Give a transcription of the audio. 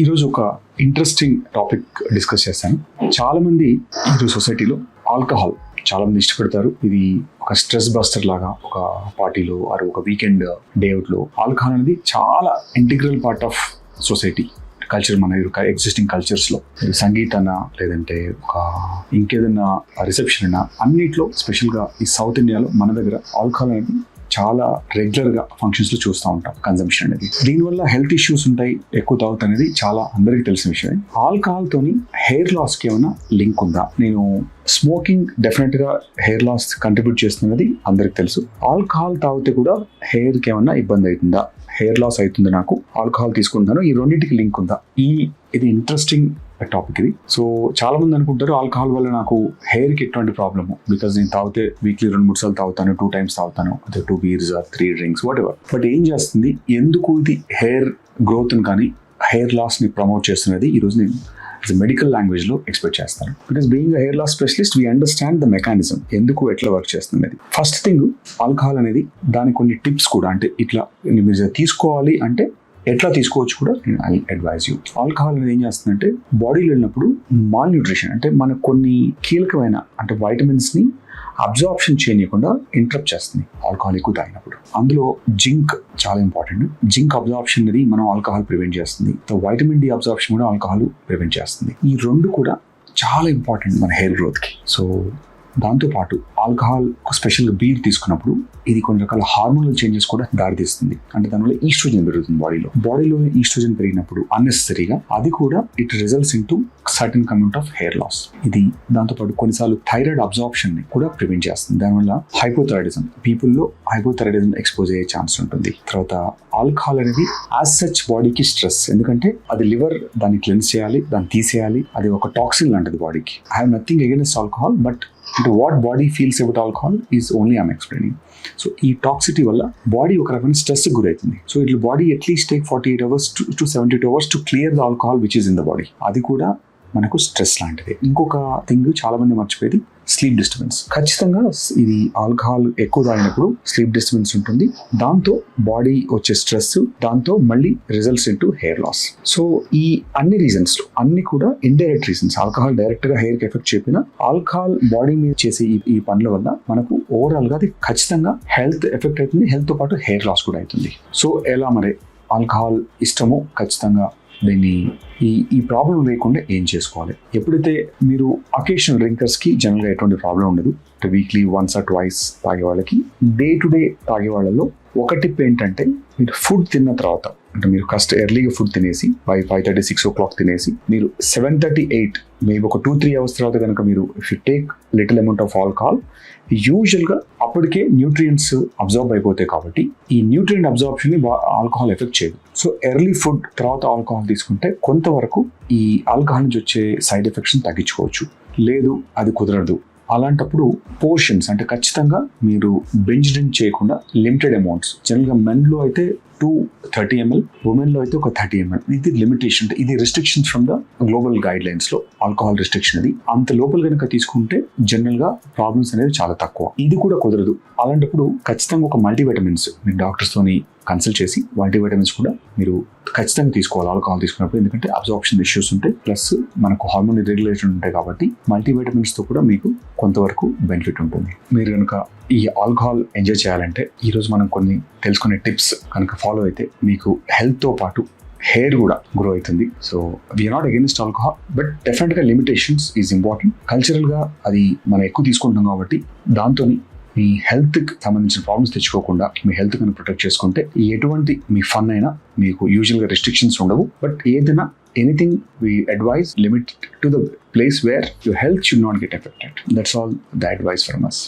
ఈరోజు ఒక interesting topic discuss చేస్తాను. చాలా మంది ఈరోజు సొసైటీలో ఆల్కహాల్ చాలా మంది ఇష్టపడతారు. ఇది ఒక స్ట్రెస్ బస్టర్ లాగా ఒక పార్టీలో ఆర్ ఒక వీకెండ్ డే అవుట్లో ఆల్కహాల్ అనేది చాలా integral part of society culture మన ఎగ్జిస్టింగ్ కల్చర్స్లో సంగీతానా లేదంటే ఒక ఇంకేదన్నా రిసెప్షన్ అయినా అన్నిట్లో స్పెషల్గా ఈ సౌత్ ఇండియాలో మన దగ్గర ఆల్కహాల్ అనేది చాలా రెగ్యులర్గా ఫంక్షన్స్లో ఫంక్షన్స్ చూస్తూ ఉంటాం కన్సంప్షన్ అనేది. దీనివల్ల హెల్త్ ఇష్యూస్ ఉంటాయి ఎక్కువ తాగుతా అనేది చాలా అందరికీ తెలిసిన విషయం ఆల్కహాల్ తోని హెయిర్ లాస్కి ఏమైనా లింక్ ఉందా? నేను స్మోకింగ్ డెఫినెట్గా హెయిర్ లాస్ కంట్రిబ్యూట్ చేస్తున్నది అందరికి తెలుసు. ఆల్కహాల్ తాగితే కూడా హెయిర్కి ఏమైనా ఏమన్నా ఇబ్బంది అవుతుందా? హెయిర్ లాస్ అవుతుంది నాకు ఆల్కహాల్ తీసుకుంటాను. ఈ రెండింటికి లింక్ ఉందా? ఈ ఇది ఇంట్రెస్టింగ్ టాపిక్ ఇది. సో చాలా మంది అనుకుంటారు ఆల్కహాల్ వల్ల నాకు హెయిర్కి ఎటువంటి ప్రాబ్లమ్ బికాస్ నేను తాగితే వీక్లీ రెండు మూడు సార్లు తాగుతాను టూ టైమ్స్ తాగుతాను అదే two beers three drinks whatever but ఏం చేస్తుంది? ఎందుకు ఇది హెయిర్ గ్రోత్ కానీ హెయిర్ లాస్ని ప్రమోట్ చేస్తున్నది? ఈ రోజు నేను మెడికల్ లాంగ్వేజ్లో ఎక్స్పెక్ట్ చేస్తాను. Because being hair loss specialist we understand the mechanism ఎందుకు ఎట్లా వర్క్ చేస్తుంది అది ఫస్ట్ థింగ్ ఆల్కహాల్ అనేది దాని కొన్ని టిప్స్ కూడా అంటే ఇట్లా మీరు తీసుకోవాలి అంటే ఎట్లా తీసుకోవచ్చు కూడా నేను ఐ అడ్వైజ్ యూ ఆల్కహాల్ అనేది ఏం చేస్తుందంటే బాడీలో వెళ్ళినప్పుడు మాల్ న్యూట్రిషన్ అంటే మనకు కొన్ని కీలకమైన అంటే వైటమిన్స్ని అబ్జార్ప్షన్ చేయకుండా ఇంటరప్ట్ చేస్తుంది ఆల్కహాల్ ఎక్కువ తాగినప్పుడు. అందులో జింక్ చాలా ఇంపార్టెంట్ జింక్ అబ్జార్ప్షన్ అనేది మనం ఆల్కహాల్ ప్రివెంట్ చేస్తుంది. వైటమిన్ డి అబ్జార్ప్షన్ కూడా ఆల్కహాల్ ప్రివెంట్ చేస్తుంది. ఈ రెండు కూడా చాలా ఇంపార్టెంట్ మన హెయిర్ గ్రోత్కి సో దాంతోపాటు ఆల్కహాల్ స్పెషల్గా బీర్ తీసుకున్నప్పుడు ఇది కొన్ని రకాల హార్మోనల్ చేంజెస్ కూడా దారితీస్తుంది. అంటే దానివల్ల ఈస్ట్రోజన్ పెరుగుతుంది బాడీలో. బాడీలో ఈస్ట్రోజన్ పెరిగినప్పుడు అన్నెసరీగా అది కూడా it results in to certain amount of hair loss ఇది దాంతోపాటు కొన్నిసార్లు థైరాయిడ్ అబ్జార్ప్షన్ని కూడా ప్రివెంట్ చేస్తుంది. దానివల్ల హైపోథైరాయిడిజం పీపుల్లో హైపోథైరాయిడిజం ఎక్స్పోజ్ అయ్యే ఛాన్స్ ఉంటుంది. తర్వాత ఆల్కహాల్ అనేది యాజ్ సచ్ బాడీకి స్ట్రెస్ ఎందుకంటే అది లివర్ దాన్ని క్లెన్స్ చేయాలి దాన్ని తీసేయాలి. అది ఒక టాక్సిన్ లాంటిది బాడీకి I have nothing against alcohol but అంటే what body feels about alcohol is only I'm explaining so ఈ టాక్సిటీ వల్ల బాడీ ఒక రకమైన స్ట్రెస్ గురవుతుంది సో ఇట్లా body at least take forty eight hours to seventy two hours to clear the alcohol which is in the body అది కూడా మనకు stress లాంటిది. ఇంకొక థింగ్ చాలా మంది మర్చిపోయేది స్లీప్ డిస్టర్బెన్స్ ఖచ్చితంగా ఇది ఆల్కహాల్ ఎక్కువ తాగినప్పుడు స్లీప్ డిస్టర్బెన్స్ ఉంటుంది. దాంతో బాడీ వచ్చే స్ట్రెస్ దాంతో మళ్ళీ results into hair loss so ఈ అన్ని రీజన్స్ అన్ని కూడా ఇండైరెక్ట్ రీజన్స్ ఆల్కహాల్ డైరెక్ట్గా హెయిర్కి ఎఫెక్ట్ చెప్పిన ఆల్కహాల్ బాడీ మీద చేసే ఈ ఈ పనుల వల్ల మనకు ఓవరాల్గా అది ఖచ్చితంగా హెల్త్ ఎఫెక్ట్ అవుతుంది. హెల్త్తో పాటు హెయిర్ లాస్ కూడా అవుతుంది. సో ఎలా మరి ఆల్కహాల్ ఇష్టమో ఖచ్చితంగా దీన్ని ఈ ఈ ప్రాబ్లం లేకుండా ఏం చేసుకోవాలి? ఎప్పుడైతే మీరు అకేషనల్ డ్రింకర్స్కి జనరల్గా ఎటువంటి ప్రాబ్లం ఉండదు అంటే వీక్లీ వన్స్ ఆర్ ట్వైస్ తాగే వాళ్ళకి డే టు డే తాగే వాళ్ళలో ఒక టిప్ ఏంటంటే మీరు ఫుడ్ తిన్న తర్వాత అంటే మీరు ఫస్ట్ ఎర్లీగా ఫుడ్ తినేసి five five thirty six o'clock తినేసి మీరు సెవెన్ థర్టీ ఎయిట్ మేబీ ఒక టూ త్రీ అవర్స్ తర్వాత కనుక మీరు if you take little amount of alcohol యూజువల్గా అప్పటికే న్యూట్రియంట్స్ అబ్జర్వ్ అయిపోతాయి కాబట్టి ఈ న్యూట్రియంట్ అబ్జార్ప్షన్ని ఆల్కహాల్ ఎఫెక్ట్ చేయదు. సో ఎర్లీ ఫుడ్ తర్వాత ఆల్కహాల్ తీసుకుంటే కొంతవరకు ఈ ఆల్కహాల్ నుంచి వచ్చే సైడ్ ఎఫెక్ట్స్ తగ్గించుకోవచ్చు. లేదు అది కుదరదు. అలాంటప్పుడు పోర్షన్స్ అంటే ఖచ్చితంగా మీరు బెంజ్ డ్రింక్ చేయకుండా లిమిటెడ్ అమౌంట్స్ జనరల్గా మెన్లో అయితే టూ థర్టీ ఎంఎల్ ఉమెన్లో అయితే ఒక థర్టీ ఎంఎల్ ఇది లిమిటేషన్ ఇది రిస్ట్రిక్షన్స్ ఫ్రమ్ ద గ్లోబల్ గైడ్లైన్స్లో ఆల్కహాల్ రిస్ట్రిక్షన్ అది. అంత లోపల కనుక తీసుకుంటే జనరల్గా ప్రాబ్లమ్స్ అనేది చాలా తక్కువ. ఇది కూడా కుదరదు. అలాంటప్పుడు ఖచ్చితంగా ఒక మల్టీవిటమిన్స్ మీరు డాక్టర్స్తోని కన్సల్ట్ చేసి మల్టీవిటమిన్స్ కూడా మీరు ఖచ్చితంగా తీసుకోవాలి. ఆల్కహాల్ తీసుకున్నప్పుడు ఎందుకంటే అబ్జార్ప్షన్ ఇష్యూస్ ఉంటాయి ప్లస్ మనకు హార్మోన్ రెగ్యులేషన్ ఉంటాయి కాబట్టి మల్టీవిటమిన్స్తో కూడా మీకు కొంతవరకు బెనిఫిట్ ఉంటుంది. మీరు కనుక ఈ ఆల్కహాల్ ఎంజాయ్ చేయాలంటే ఈరోజు మనం కొన్ని తెలుసుకునే టిప్స్ కనుక ఫాలో అయితే మీకు హెల్త్తో పాటు హెయిర్ కూడా గ్రో అవుతుంది. So we are not against alcohol but డెఫినెట్గా లిమిటేషన్స్ ఈజ్ ఇంపార్టెంట్ కల్చరల్గా అది మనం ఎక్కువ తీసుకుంటాం కాబట్టి దాంతో మీ హెల్త్కి సంబంధించిన ప్రాబ్లమ్స్ తెచ్చుకోకుండా మీ హెల్త్ కనుక ప్రొటెక్ట్ చేసుకుంటే ఎటువంటి మీ ఫన్ అయినా మీకు యూజువల్గా రెస్ట్రిక్షన్స్ ఉండవు. బట్ ఏదైనా anything we advise limit to the place where your health should not get affected that's all the advice from us